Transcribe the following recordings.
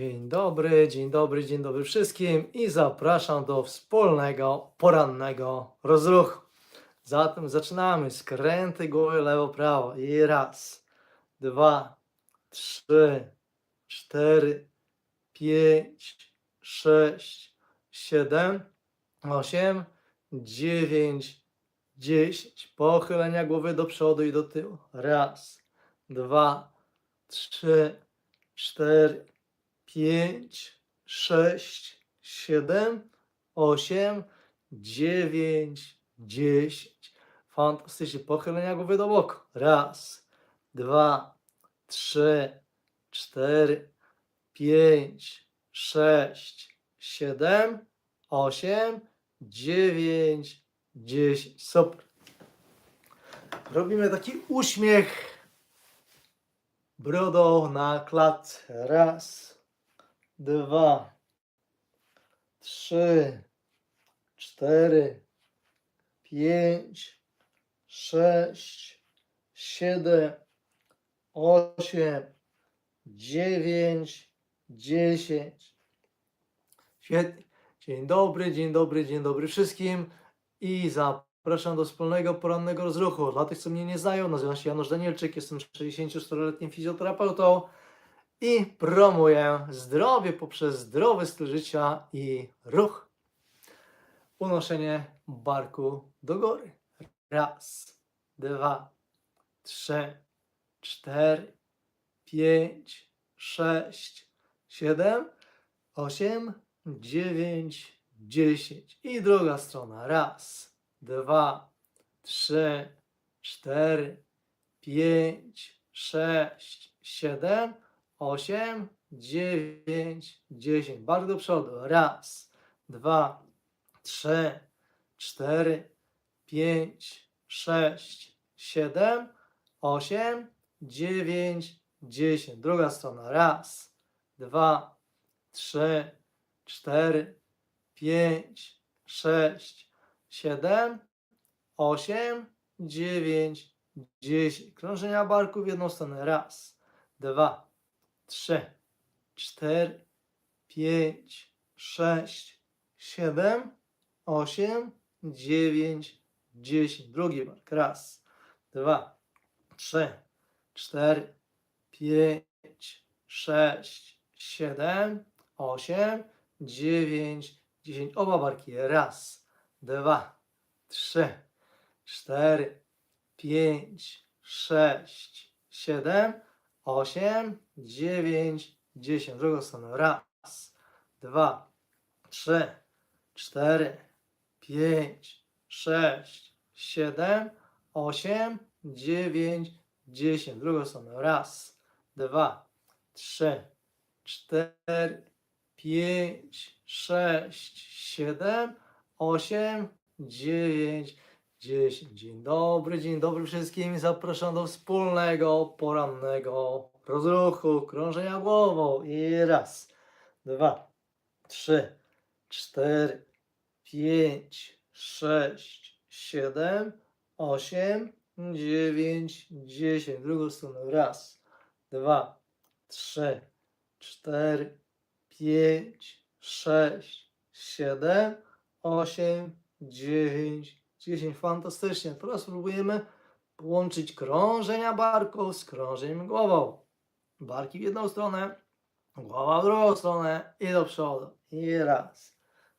Dzień dobry, dzień dobry, dzień dobry wszystkim i zapraszam do wspólnego porannego rozruchu. Zatem zaczynamy. Skręty głowy lewo, prawo i raz, dwa, trzy, cztery, pięć, sześć, siedem, osiem, dziewięć, dziesięć. Pochylenia głowy do przodu i do tyłu. Raz, dwa, trzy, cztery, pięć, sześć, siedem, osiem, dziewięć, dziesięć. Fantastycznie. Pochylenia głowy do boku. Raz, dwa, trzy, cztery, pięć, sześć, siedem, osiem, dziewięć, dziesięć. Super. Robimy taki uśmiech brodą na klatce. Raz, dwa, trzy, cztery, pięć, sześć, siedem, osiem, dziewięć, dziesięć. Świetnie. Dzień dobry, dzień dobry, dzień dobry wszystkim i zapraszam do wspólnego porannego rozruchu. Dla tych, co mnie nie znają, nazywam się Janusz Danielczyk, jestem 64-letnim fizjoterapeutą i promuję zdrowie poprzez zdrowy styl życia i ruch. Unoszenie barku do góry. Raz, dwa, trzy, cztery, pięć, sześć, siedem, osiem, dziewięć, dziesięć. I druga strona. Raz, dwa, trzy, cztery, pięć, sześć, siedem, osiem, dziewięć, dziesięć. Bardzo do przodu. Raz, dwa, trzy, cztery, pięć, sześć, siedem, osiem, dziewięć, dziesięć. Druga strona. Raz, dwa, trzy, cztery, pięć, sześć, siedem, osiem, dziewięć, dziesięć. Krążenia barku w jedną stronę. Raz, dwa, trzy, cztery, pięć, sześć, siedem, osiem, dziewięć, dziesięć. Drugi bark. Raz, dwa, trzy, cztery, pięć, sześć, siedem, osiem, dziewięć, dziesięć. Oba barki. Raz, dwa, trzy, cztery, pięć, sześć, siedem, osiem, dziewięć, dziesięć. Drugą stronę. Raz, dwa, trzy, cztery, pięć, sześć, siedem, osiem, dziewięć, dziesięć. Drugą stronę. Raz, dwa, trzy, cztery, pięć, sześć, siedem, osiem, dziewięć, dziesięć. Dzień dobry, dzień dobry wszystkim. Zapraszam do wspólnego porannego rozruchu, krążenia głową. I raz, dwa, trzy, cztery, pięć, sześć, siedem, osiem, dziewięć, dziesięć. Drugą stronę. Raz, dwa, trzy, cztery, pięć, sześć, siedem, osiem, dziewięć, dziesięć. Fantastycznie. Teraz spróbujemy połączyć krążenia barku z krążeniem głową. Barki w jedną stronę, głowa w drugą stronę i do przodu. I raz,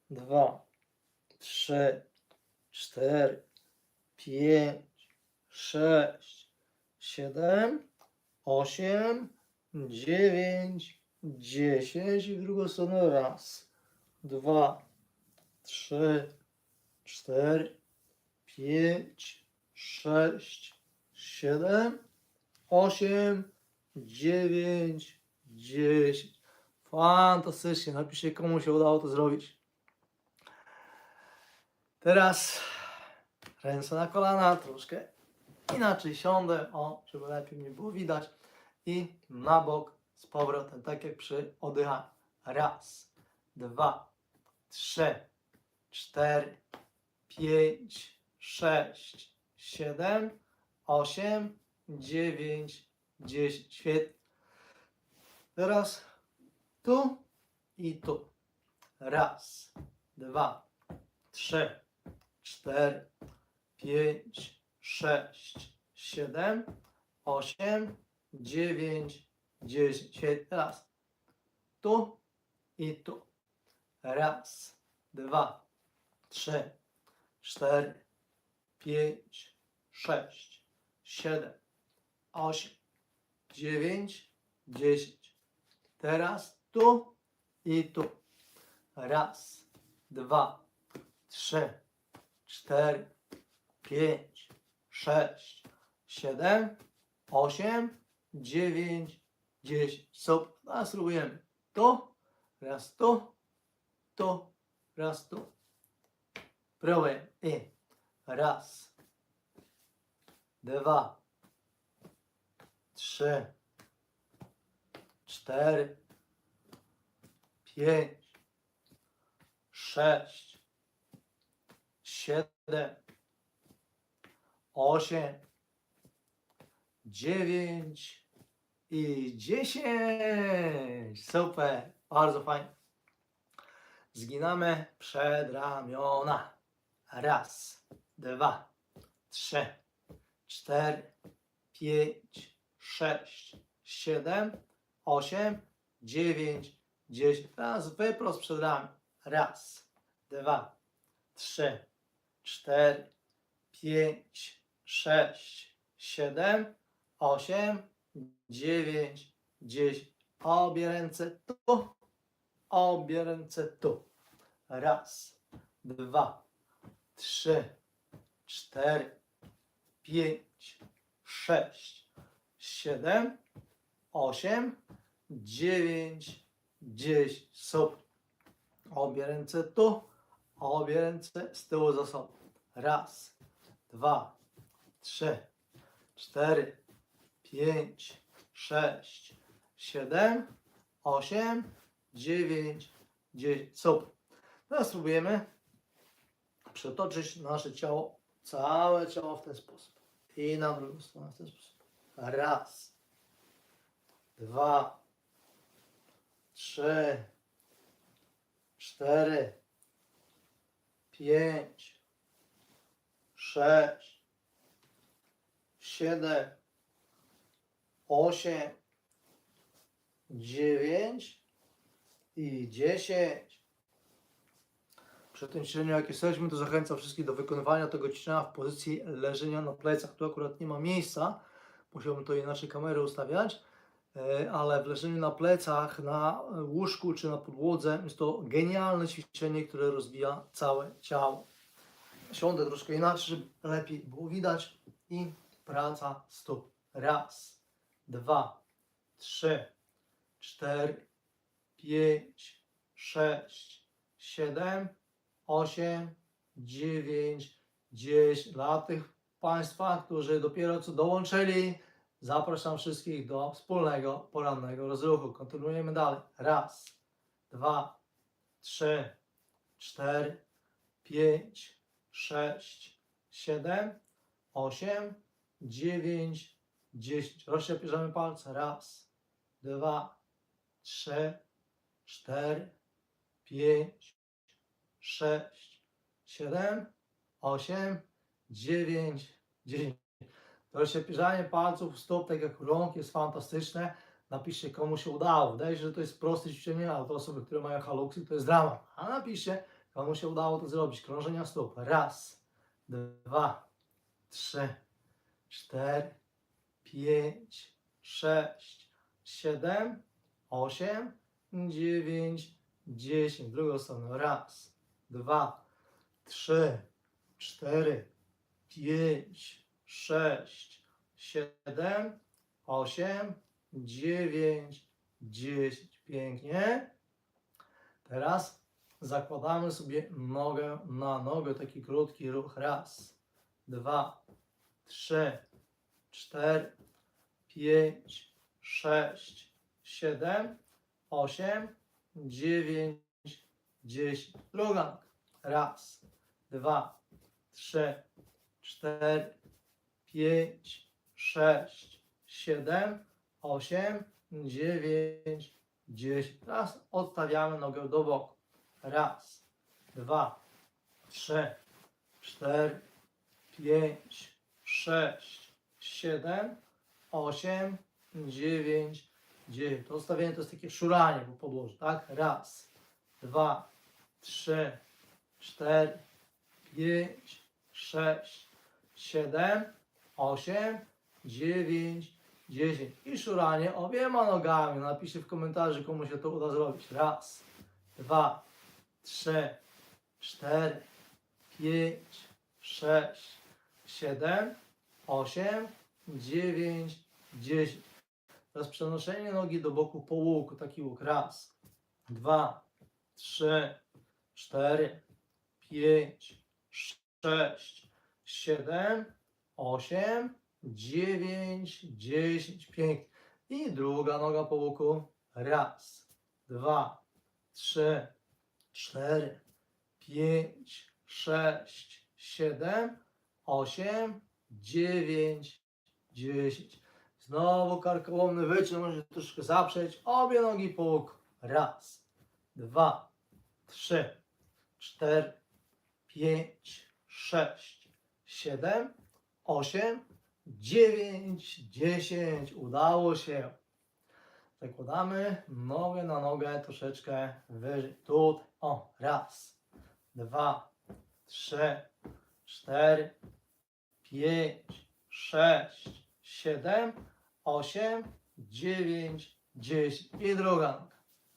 dwa, trzy, cztery, pięć, sześć, siedem, osiem, dziewięć, dziesięć i w drugą stronę raz, dwa, trzy, cztery, pięć, sześć, siedem, osiem, dziewięć, dziesięć. Fantastycznie. Napiszcie, komu się udało to zrobić. Teraz ręce na kolana, troszkę inaczej siądę, o, żeby lepiej mnie było widać. I na bok z powrotem, tak jak przy oddychaniu. Raz, dwa, trzy, cztery, pięć, sześć, siedem, osiem, dziewięć, dziesięć. Świetnie. Teraz tu i tu. Raz, dwa, trzy, cztery, pięć, sześć, siedem, osiem, dziewięć, dziesięć. Świetnie. Raz. Tu i tu. Raz, dwa, trzy, cztery, pięć, sześć, siedem, osiem, dziewięć, dziesięć. Teraz tu i tu. Raz, dwa, trzy, cztery, pięć, sześć, siedem, osiem, dziewięć, dziesięć. Super. Teraz spróbujemy. Tu, raz tu, tu, raz tu. Próbujemy. I raz, dwa, trzy, cztery, pięć, sześć, siedem, osiem, dziewięć. I dziesięć. Super, bardzo fajnie. Zginamy przedramiona. Raz, dwa, trzy, cztery, pięć, sześć, siedem, osiem, dziewięć, dziesięć. Teraz wyprost przed ramię. Raz, dwa, trzy, cztery, pięć, sześć, siedem, osiem, dziewięć, dziesięć. Obie ręce tu, obie ręce tu. Raz, dwa, trzy, cztery, pięć, sześć, siedem, osiem, dziewięć, dziesięć. Super. Obie ręce tu, obie ręce z tyłu za sobą. Raz, dwa, trzy, cztery, pięć, sześć, siedem, osiem, dziewięć, dziesięć. Super. Teraz spróbujemy przetoczyć nasze ciało, całe ciało w ten sposób. I na drugą stronę w ten sposób. Raz, dwa, trzy, cztery, pięć, sześć, siedem, osiem, dziewięć i dziesięć. Przy tym ćwiczeniu, jak jesteśmy, to zachęcam wszystkich do wykonywania tego ćwiczenia w pozycji leżenia na plecach. Tu akurat nie ma miejsca, musiałbym to inaczej kamerę ustawiać, e, ale w leżeniu na plecach, na łóżku czy na podłodze jest to genialne ćwiczenie, które rozwija całe ciało. Siądę troszkę inaczej, żeby lepiej było widać i praca stóp. Raz, dwa, trzy, cztery, pięć, sześć, siedem, osiem, dziewięć, dziesięć. Dla tych Państwa, którzy dopiero co dołączyli, zapraszam wszystkich do wspólnego porannego rozruchu. Kontynuujemy dalej. Raz, dwa, trzy, cztery, pięć, sześć, siedem, osiem, dziewięć, dziesięć. Rozszerzamy palce. Raz, dwa, trzy, cztery, pięć, sześć, siedem, osiem, dziewięć, dziesięć. Rozszerzanie palców stóp, tak jak rąk, jest fantastyczne. Napiszcie, komu się udało. Wydaje się, że to jest proste ćwiczenie, ale to osoby, które mają haluksy, to jest dramat. A napiszcie, komu się udało to zrobić. Krążenia stóp. Raz, dwa, trzy, cztery, pięć, sześć, siedem, osiem, dziewięć, dziesięć. Drugą stronę. Raz, dwa, trzy, cztery, pięć, sześć, siedem, osiem, dziewięć, dziesięć. Pięknie. Teraz zakładamy sobie nogę na nogę, taki krótki ruch. Raz, dwa, trzy, cztery, pięć, sześć, siedem, osiem, dziewięć, dziesięć. Druga noga. Raz, dwa, trzy, cztery, pięć, sześć, siedem, osiem, dziewięć, 10. Teraz odstawiamy nogę do boku. Raz, dwa, trzy, cztery, pięć, sześć, siedem, osiem, dziewięć, dziesięć. To odstawienie to jest takie szuranie po podłożu, tak? Raz, dwa, trzy, cztery, pięć, sześć, siedem, osiem, dziewięć, dziesięć. I szuranie obiema nogami. Napiszcie w komentarzu, komu się to uda zrobić. Raz, dwa, trzy, cztery, pięć, sześć, siedem, osiem, dziewięć, dziesięć. Teraz przenoszenie nogi do boku po łuku. Taki łuk. Raz, dwa, trzy, cztery, pięć, sześć, siedem, osiem, dziewięć, dziesięć. Pięknie. I druga noga po łuku. Raz, dwa, trzy, cztery, pięć, sześć, siedem, osiem, dziewięć, dziesięć. Znowu karkołomny wyczyn, może troszkę zaprzeć. Obie nogi po łuku. Raz, dwa, trzy, cztery, pięć, sześć, siedem, osiem, dziewięć, dziesięć. Udało się. Zakładamy nogę na nogę troszeczkę wyżej. Tu, o, raz, dwa, trzy, cztery, pięć, sześć, siedem, osiem, dziewięć, dziesięć. I druga.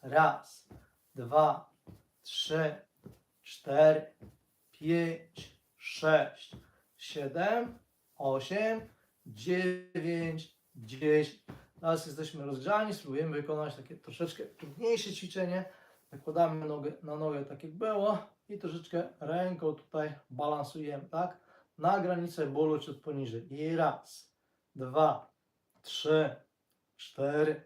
Raz, dwa, trzy, cztery, pięć, sześć, siedem, osiem, dziewięć, dziesięć. Teraz jesteśmy rozgrzani, spróbujemy wykonać takie troszeczkę trudniejsze ćwiczenie. Nakładamy nogę na nogę tak jak było i troszeczkę ręką tutaj balansujemy, tak? Na granicę bólu ciut poniżej. I raz, dwa, trzy, cztery,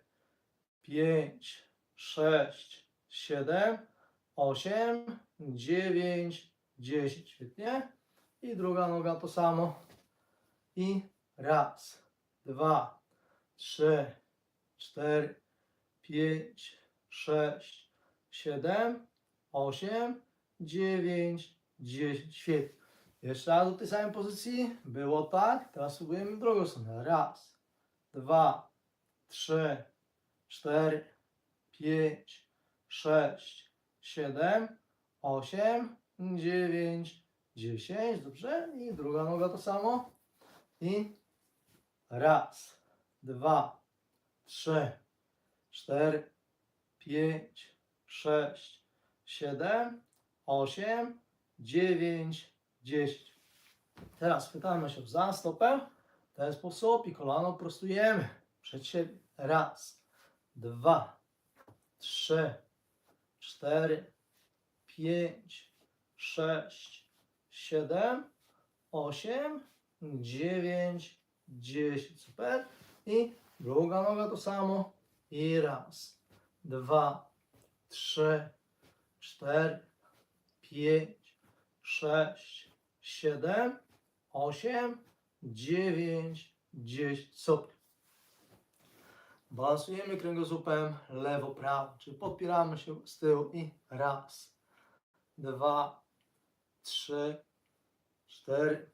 pięć, sześć, siedem, osiem, dziewięć, dziesięć. Świetnie. I druga noga to samo. I raz, dwa, trzy, cztery, pięć, sześć, siedem, osiem, dziewięć, dziesięć. Świetnie. Jeszcze raz do tej samej pozycji. Było tak. Teraz spróbujemy drugą stronę. Raz, dwa, trzy, cztery, pięć, sześć, siedem, osiem, dziewięć, dziesięć. Dobrze. I druga noga to samo. I raz, dwa, trzy, cztery, pięć, sześć, siedem, osiem, dziewięć, dziesięć. Teraz chwytamy się za stopę w ten sposób i kolano prostujemy przed siebie. Raz, dwa, trzy, cztery, pięć, sześć, siedem, osiem, dziewięć, dziesięć. Super. I druga noga to samo. I raz, dwa, trzy, cztery, pięć, sześć, siedem, osiem, dziewięć, dziesięć. Super. Balansujemy kręgosłupem lewo-prawo, czyli podpieramy się z tyłu i raz, dwa, trzy, cztery,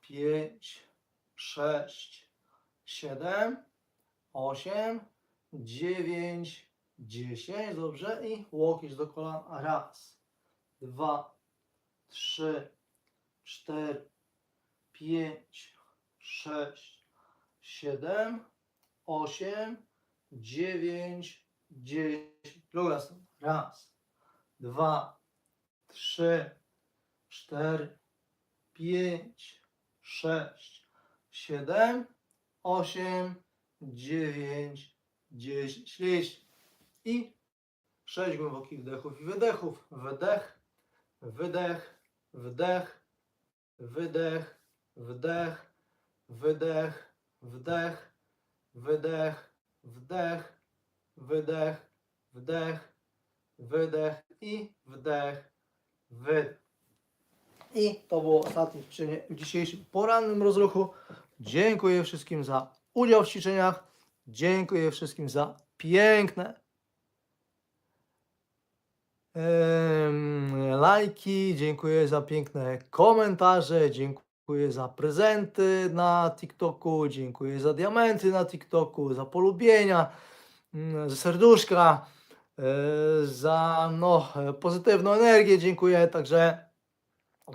pięć, sześć, siedem, osiem, dziewięć, dziesięć. Dobrze. I łokieć do kolana. Raz, dwa, trzy, cztery, pięć, sześć, siedem, osiem, dziewięć, dziesięć. Druga strona. Raz, dwa, trzy, cztery, pięć, sześć, siedem, osiem, dziewięć, dziesięć. I sześć głębokich wdechów i wydechów. Wydech, wydech, wdech, wydech, wdech, wydech, wdech, wydech, wdech, wydech, wdech, i wdech, wydech. I to było ostatnie ćwiczenie w dzisiejszym porannym rozruchu. Dziękuję wszystkim za udział w ćwiczeniach. Dziękuję wszystkim za piękne, lajki, dziękuję za piękne komentarze, dziękuję za prezenty na TikToku, dziękuję za diamenty na TikToku, za polubienia, mm, za serduszka, za no, pozytywną energię, dziękuję. Także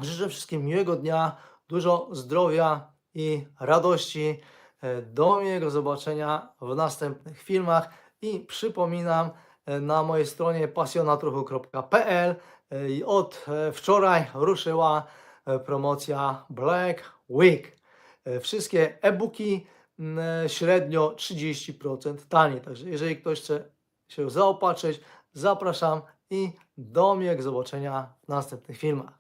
życzę wszystkim miłego dnia, dużo zdrowia i radości. E, Do miłego zobaczenia w następnych filmach i przypominam e, na mojej stronie pasjonatruchu.pl od wczoraj ruszyła promocja Black Week. Wszystkie e-booki średnio 30% taniej. Także jeżeli ktoś chce się zaopatrzyć, zapraszam i do miłego zobaczenia w następnych filmach.